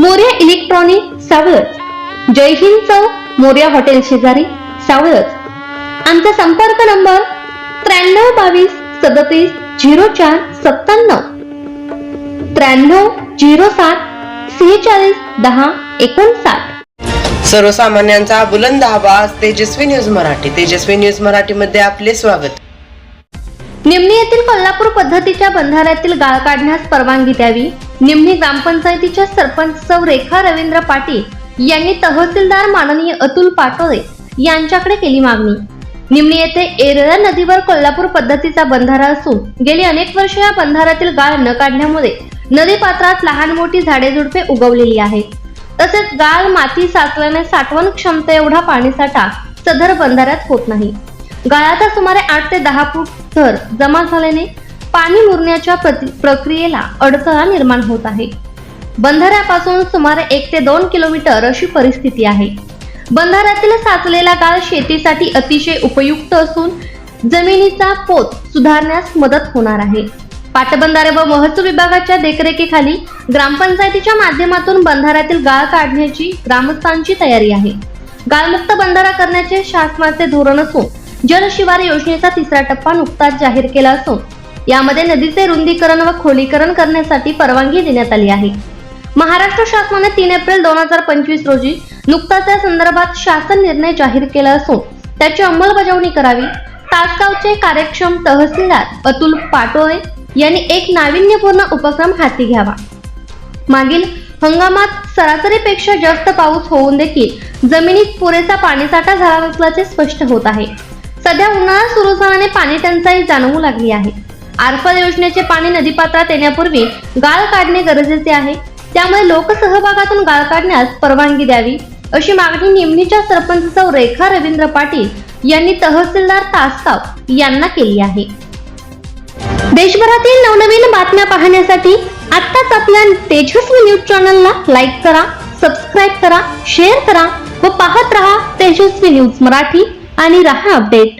Morya electronic सावळच Jai Hind Chowk Morya hotel शेजारी सावळच आमचा संपर्क नंबर त्र्याण्णव बावीस सदतीस झिरो चार सत्त्याण्णव. त्र्याण्णव झिरो सात सेहेचाळीस दहा एकोणसाठ. सर्वसामान्यांचा बुलंद आवाज तेजस्वी न्यूज मराठी. तेजस्वी न्यूज मराठी मध्ये आपले स्वागत. निमणी येथील कोल्हापूर पद्धतीच्या बंधाऱ्यातील गाळ काढण्यास परवानगी द्यावी. निम्नी ग्रामपंचायतीच्या सरपंच सौ रेखा रवींद्र पाटील यांनी तहसीलदार माननीय अतुल पाटोळे यांच्याकडे केली मागणी. निमणी येथे एरळा नदीवर कोल्हापूर पद्धतीचा बंधारा असून गेली अनेक वर्ष या बंधारातील गाळ न काढण्यामुळे नदी पात्रात लहान मोठी झाडे झुडपे उगवलेली आहेत तसेच गाळ माती साचल्याने साठवण क्षमते एवढा पाणीसाठा सदर बंधाऱ्यात होत नाही. गाळाचा सुमारे आठ ते दहा फूट थर जमा झाल्याने पाणी मुरण्याच्या प्रक्रियेला अडथळा निर्माण होत आहे. बंधाऱ्यापासून सुमारे एक ते दोन किलोमीटर अशी परिस्थिती आहे. बंधाऱ्यातील साचलेला गाळ शेतीसाठी अतिशय उपयुक्त असून जमिनीचा पोत सुधारण्यास मदत होणार आहे. पाटबंधारे व महसूल विभागाच्या देखरेखीखाली ग्रामपंचायतीच्या माध्यमातून बंधाऱ्यातील गाळ काढण्याची ग्रामस्थांची तयारी आहे. गाळमुक्त बंधारा करण्याचे शासनाचे धोरण असून जलशिवार योजनेचा तिसरा टप्पा नुकताच जाहीर केला असून यामध्ये नदीचे रुंदीकरण व खोलीकरण करण्यासाठी परवानगी देण्यात आली आहे. महाराष्ट्र शासनाने तीन एप्रिल दोन हजार पंचवीस रोजी नुकताच या संदर्भात शासन निर्णय जाहीर केला असून त्याची अंमलबजावणी करावी तासगावचे कार्यक्षम तहसीलदार अतुल पाटोळे यांनी एक नाविन्यपूर्ण उपक्रम हाती घ्यावा. मागील हंगामात सरासरीपेक्षा जास्त पाऊस होऊन देखील जमिनीत पुरेसा पाणीसाठा झाला नसल्याचे स्पष्ट होत आहे. सध्या उन्हाळा सुरू झाल्याने पाणी टंचाई जाणवू लागली आहे. आरफल योजनेचे पाणी नदीपात्रात येण्यापूर्वी गाळ काढणे गरजेचे आहे. त्यामुळे लोकसहभागातून गाळ काढण्यास परवानगी द्यावी. अशी मागणी निमणीच्या सरपंच सौ रेखा रवींद्र पाटील यांनी तहसीलदार तासगाव यांना केली आहे. देशभरातील नवनवीन बातम्या पाहण्यासाठी आत्ताच आपल्या तेजस्वी न्यूज चॅनलला लाईक करा सबस्क्राईब करा शेअर करा व पाहत रहा तेजस्वी न्यूज मराठी आणि रहा अपडेट.